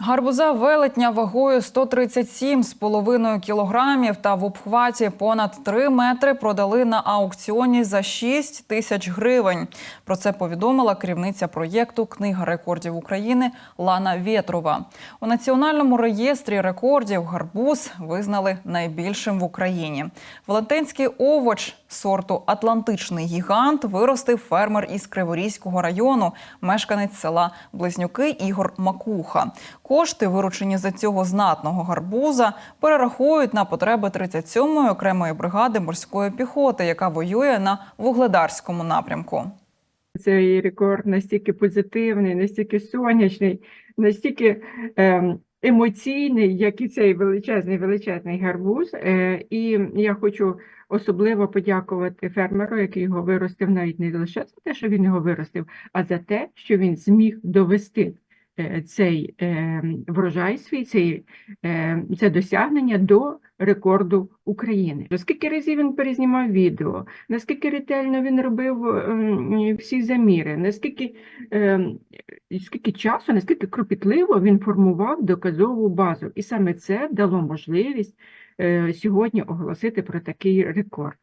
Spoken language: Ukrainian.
Гарбуза велетня вагою 137,5 кілограмів та в обхваті понад 3 метри продали на аукціоні за 6 тисяч гривень. Про це повідомила керівниця проєкту Книга рекордів України Лана Вєтрова. У національному реєстрі рекордів гарбуз визнали найбільшим в Україні. Велетенський овоч сорту Атлантичний гігант виростив фермер із Криворізького району, мешканець села Близнюки Ігор Макуха. Кошти, виручені за цього знатного гарбуза, перерахують на потреби 37-ї окремої бригади морської піхоти, яка воює на вугледарському напрямку. Цей рекорд настільки позитивний, настільки сонячний, настільки ем, емоційний, як і цей величезний величезний гарбуз. Е, і я хочу особливо подякувати фермеру, який його виростив, навіть не лише за те, що він його виростив, а за те, що він зміг довести цей е, врожай свій, цей, е, це досягнення до рекорду України. Скільки разів він перезнімав відео, наскільки ретельно він робив ем, всі заміри, наскільки, ем, скільки часу, наскільки кропітливо він формував доказову базу. І саме це дало можливість е, сьогодні оголосити про такий рекорд.